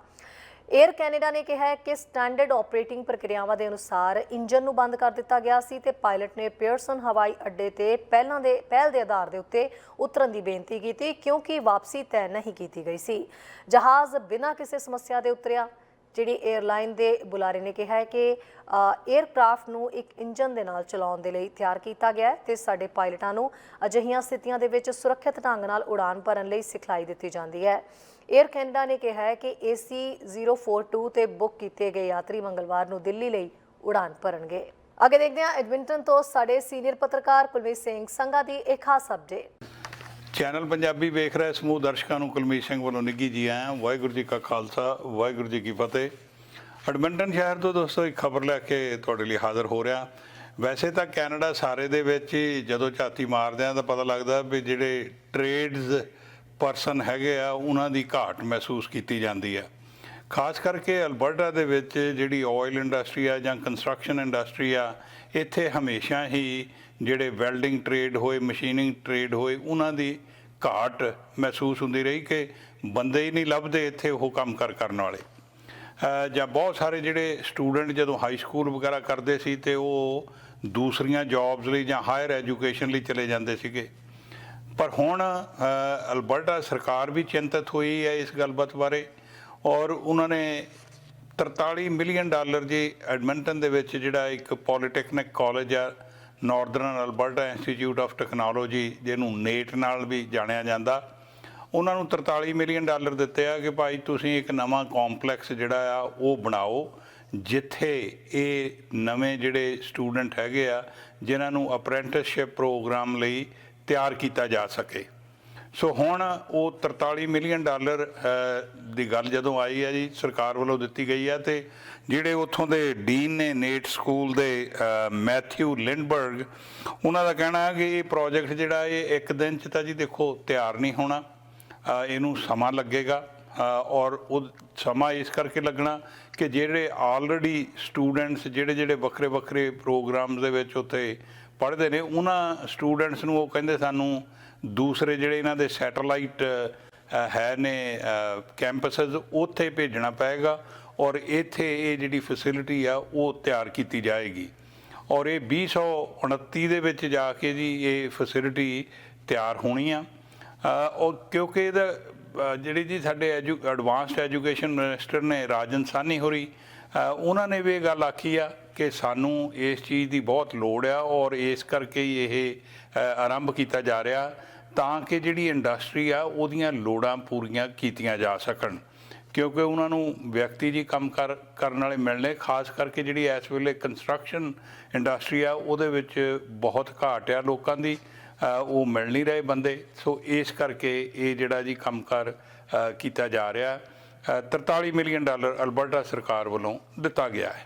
에ਅਰ ਕੈਨੇਡਾ ਨੇ ਕਿਹਾ ਹੈ ਕਿ ਸਟੈਂਡਰਡ ਆਪਰੇਟਿੰਗ ਪ੍ਰਕਿਰਿਆਵਾਂ ਦੇ ਅਨੁਸਾਰ ਇੰਜਨ ਨੂੰ ਬੰਦ ਕਰ ਦਿੱਤਾ ਗਿਆ ਸੀ ਤੇ ਪਾਇਲਟ ਨੇ ਪੀਅਰਸਨ ਹਵਾਈ ਅੱਡੇ ਤੇ ਪਹਿਲਾਂ ਦੇ ਪਹਿਲ ਦੇ ਆਧਾਰ ਦੇ ਉੱਤੇ ਉਤਰਨ ਦੀ ਬੇਨਤੀ ਕੀਤੀ ਕਿਉਂਕਿ ਵਾਪਸੀ ਤੈਅ ਨਹੀਂ ਕੀਤੀ ਗਈ ਸੀ। ਜਹਾਜ਼ ਬਿਨਾਂ ਕਿਸੇ ਸਮੱਸਿਆ ਦੇ ਉਤਰਿਆ। ਜਿਹੜੀ 에ਅਰਲਾਈਨ ਦੇ ਬੁਲਾਰੇ ਨੇ ਕਿਹਾ ਹੈ ਕਿ 에ਅਰਕ੍ਰਾਫਟ ਨੂੰ ਇੱਕ ਇੰਜਨ ਦੇ ਨਾਲ ਚਲਾਉਣ ਦੇ ਲਈ ਤਿਆਰ ਕੀਤਾ ਗਿਆ ਹੈ ਤੇ ਸਾਡੇ ਪਾਇਲਟਾਂ ਨੂੰ ਅਜਿਹੀਆਂ ਸਥਿਤੀਆਂ ਦੇ ਵਿੱਚ ਸੁਰੱਖਿਅਤ ਢੰਗ ਨਾਲ ਉਡਾਨ ਭਰਨ ਲਈ ਸਿਖਲਾਈ ਦਿੱਤੀ ਜਾਂਦੀ ਹੈ। 에ਅਰ ਕੈਨੇਡਾ ਨੇ ਕਿਹਾ ਹੈ ਕਿ AC 042 ਤੇ ਬੁੱਕ ਕੀਤੇ ਗਏ ਯਾਤਰੀ ਮੰਗਲਵਾਰ ਨੂੰ ਦਿੱਲੀ ਲਈ ਉਡਾਨ ਭਰਨਗੇ। ਅੱਗੇ ਦੇਖਦੇ ਹਾਂ, ਐਡਮਿੰਟਨ ਤੋਂ ਸਾਡੇ ਸੀਨੀਅਰ ਪੱਤਰਕਾਰ ਕੁਲਵੀਰ ਸਿੰਘ ਸੰਘਾ ਦੀ ਇੱਕ ਖਾਸ ਅਪਡੇਟ ਚੈਨਲ ਪੰਜਾਬੀ ਵੇਖ ਰਹੇ ਸਮੂਹ ਦਰਸ਼ਕਾਂ ਨੂੰ ਕੁਲਮੀਤ ਸਿੰਘ ਵੱਲੋਂ ਨਿੱਘੀ ਜੀ ਆਇਆਂ ਵਾਹਿਗੁਰੂ ਜੀ ਕਾ ਖਾਲਸਾ, ਵਾਹਿਗੁਰੂ ਜੀ ਕੀ ਫਤਿਹ। ਐਡਮਿੰਟਨ ਸ਼ਹਿਰ ਤੋਂ ਦੋਸਤੋ, ਇੱਕ ਖਬਰ ਲੈ ਕੇ ਤੁਹਾਡੇ ਲਈ ਹਾਜ਼ਰ ਹੋ ਰਿਹਾ। ਵੈਸੇ ਤਾਂ ਕੈਨੇਡਾ ਸਾਰੇ ਦੇ ਵਿੱਚ ਹੀ ਜਦੋਂ ਝਾਤੀ ਮਾਰਦੇ ਆ ਤਾਂ ਪਤਾ ਲੱਗਦਾ ਵੀ ਜਿਹੜੇ ਟ੍ਰੇਡਸ ਪਰਸਨ ਹੈਗੇ ਆ, ਉਹਨਾਂ ਦੀ ਘਾਟ ਮਹਿਸੂਸ ਕੀਤੀ ਜਾਂਦੀ ਆ। ਖਾਸ ਕਰਕੇ ਅਲਬਰਟਾ ਦੇ ਵਿੱਚ ਜਿਹੜੀ ਆਇਲ ਇੰਡਸਟਰੀ ਆ ਜਾਂ ਕੰਸਟਰਕਸ਼ਨ ਇੰਡਸਟਰੀ ਆ ਇੱਥੇ ਹਮੇਸ਼ਾ ਹੀ ਜਿਹੜੇ ਵੈਲਡਿੰਗ ਟ੍ਰੇਡ ਹੋਏ ਮਸ਼ੀਨਿੰਗ ਟ੍ਰੇਡ ਹੋਏ, ਉਹਨਾਂ ਦੀ ਘਾਟ ਮਹਿਸੂਸ ਹੁੰਦੀ ਰਹੀ ਕਿ ਬੰਦੇ ਹੀ ਨਹੀਂ ਲੱਭਦੇ ਇੱਥੇ ਉਹ ਕੰਮ ਕਰ ਕਰਨ ਵਾਲੇ। ਜਾਂ ਬਹੁਤ ਸਾਰੇ ਜਿਹੜੇ ਸਟੂਡੈਂਟ ਜਦੋਂ ਹਾਈ ਸਕੂਲ ਵਗੈਰਾ ਕਰਦੇ ਸੀ ਤੇ ਉਹ ਦੂਸਰੀਆਂ ਜੌਬਸ ਲਈ ਜਾਂ ਹਾਇਰ ਐਜੂਕੇਸ਼ਨ ਲਈ ਚਲੇ ਜਾਂਦੇ ਸੀਗੇ। ਪਰ ਹੁਣ ਅਲਬਰਟਾ ਸਰਕਾਰ ਵੀ ਚਿੰਤਤ ਹੋਈ ਹੈ ਇਸ ਗੱਲਬਾਤ ਬਾਰੇ ਔਰ ਉਹਨਾਂ ਨੇ 43 ਮਿਲੀਅਨ ਡਾਲਰ ਜੀ ਐਡਮਿੰਟਨ ਦੇ ਵਿੱਚ ਜਿਹੜਾ ਇੱਕ ਪੋਲੀਟੈਕਨਿਕ ਕਾਲਜ ਆ, northern Alberta institute of technology, ਜਿਹਨੂੰ ਨੇਟ ਨਾਲ ਵੀ ਜਾਣਿਆ ਜਾਂਦਾ। ਉਹਨਾਂ ਨੂੰ 43 ਮਿਲੀਅਨ ਡਾਲਰ ਦਿੱਤੇ ਆ ਕਿ ਭਾਈ ਤੁਸੀਂ ਇੱਕ ਨਵਾਂ ਕੰਪਲੈਕਸ ਜਿਹੜਾ ਆ, ਉਹ ਬਣਾਓ, ਜਿੱਥੇ ਇਹ ਨਵੇਂ ਜਿਹੜੇ ਸਟੂਡੈਂਟ ਹੈਗੇ ਆ, ਜਿਨ੍ਹਾਂ ਨੂੰ ਅਪ੍ਰੈਂਟਿਸਸ਼ਿਪ ਪ੍ਰੋਗਰਾਮ ਲਈ ਤਿਆਰ ਕੀਤਾ ਜਾ ਸਕੇ। ਸੋ ਹੁਣ ਉਹ 43 ਮਿਲੀਅਨ ਡਾਲਰ ਦੀ ਗੱਲ ਜਦੋਂ ਆਈ ਹੈ ਜੀ, ਸਰਕਾਰ ਵੱਲੋਂ ਦਿੱਤੀ ਗਈ ਹੈ ਤੇ ਜਿਹੜੇ ਉੱਥੋਂ ਦੇ ਡੀਨ ਨੇ ਨੇਟ ਸਕੂਲ ਦੇ ਮੈਥਿਊ ਲਿੰਡਬਰਗ, ਉਹਨਾਂ ਦਾ ਕਹਿਣਾ ਹੈ ਕਿ ਇਹ ਪ੍ਰੋਜੈਕਟ ਜਿਹੜਾ ਇਹ ਇੱਕ ਦਿਨ ਚ ਤਾਂ ਜੀ ਦੇਖੋ ਤਿਆਰ ਨਹੀਂ ਹੋਣਾ ਇਹਨੂੰ ਸਮਾਂ ਲੱਗੇਗਾ ਔਰ ਉਹ ਸਮਾਂ ਇਸ ਕਰਕੇ ਲੱਗਣਾ ਕਿ ਜਿਹੜੇ ਆਲਰੇਡੀ ਸਟੂਡੈਂਟਸ ਜਿਹੜੇ ਜਿਹੜੇ ਵੱਖਰੇ ਵੱਖਰੇ ਪ੍ਰੋਗਰਾਮਸ ਦੇ ਵਿੱਚ ਉੱਥੇ ਪੜ੍ਹਦੇ ਨੇ, ਉਹਨਾਂ ਸਟੂਡੈਂਟਸ ਨੂੰ ਉਹ ਕਹਿੰਦੇ ਸਾਨੂੰ ਦੂਸਰੇ ਜਿਹੜੇ ਇਹਨਾਂ ਦੇ ਸੈਟੇਲਾਈਟ ਹੈ ਨੇ ਕੈਂਪਸਸ ਉੱਥੇ ਭੇਜਣਾ ਪਏਗਾ ਔਰ ਇੱਥੇ ਇਹ ਜਿਹੜੀ ਫੈਸਿਲਿਟੀ ਆ, ਉਹ ਤਿਆਰ ਕੀਤੀ ਜਾਏਗੀ। ਔਰ ਇਹ 2029 ਦੇ ਵਿੱਚ ਜਾ ਕੇ ਜੀ ਇਹ ਫੈਸਿਲਿਟੀ ਤਿਆਰ ਹੋਣੀ ਆ। ਔਰ ਕਿਉਂਕਿ ਇਹਦਾ ਜਿਹੜੀ ਜੀ ਸਾਡੇ ਐਜੂ ਐਡਵਾਂਸਡ ਐਜੂਕੇਸ਼ਨ ਮਿਨਿਸਟਰ ਨੇ ਰਾਜਨ ਸਾਨੀ ਹੋਰੀ ਉਹਨਾਂ ਨੇ ਵੀ ਇਹ ਗੱਲ ਆਖੀ ਆ ਕਿ ਸਾਨੂੰ ਇਸ ਚੀਜ਼ ਦੀ ਬਹੁਤ ਲੋੜ ਆ ਔਰ ਇਸ ਕਰਕੇ ਹੀ ਇਹ ਆਰੰਭ ਕੀਤਾ ਜਾ ਰਿਹਾ ਤਾਂ ਕਿ ਜਿਹੜੀ ਇੰਡਸਟਰੀ ਆ ਉਹਦੀਆਂ ਲੋੜਾਂ ਪੂਰੀਆਂ ਕੀਤੀਆਂ ਜਾ ਸਕਣ। ਕਿਉਂਕਿ ਉਹਨਾਂ ਨੂੰ ਵਿਅਕਤੀ ਜੀ ਕੰਮ ਕਰ ਕਰਨ ਵਾਲੇ ਮਿਲਣੇ ਖਾਸ ਕਰਕੇ ਜਿਹੜੀ ਇਸ ਵੇਲੇ ਕੰਸਟਰਕਸ਼ਨ ਇੰਡਸਟਰੀ ਆ ਉਹਦੇ ਵਿੱਚ ਬਹੁਤ ਘਾਟ ਆ ਲੋਕਾਂ ਦੀ ਉਹ ਮਿਲ ਨਹੀਂ ਰਹੇ ਬੰਦੇ। ਸੋ ਇਸ ਕਰਕੇ ਇਹ ਜਿਹੜਾ ਜੀ ਕੰਮਕਾਰ ਅ, ਕੀਤਾ ਜਾ ਰਿਹਾ। ਅ, 43 ਮਿਲੀਅਨ ਡਾਲਰ ਅਲਬਰਟਾ ਸਰਕਾਰ ਵੱਲੋਂ ਦਿੱਤਾ ਗਿਆ ਹੈ।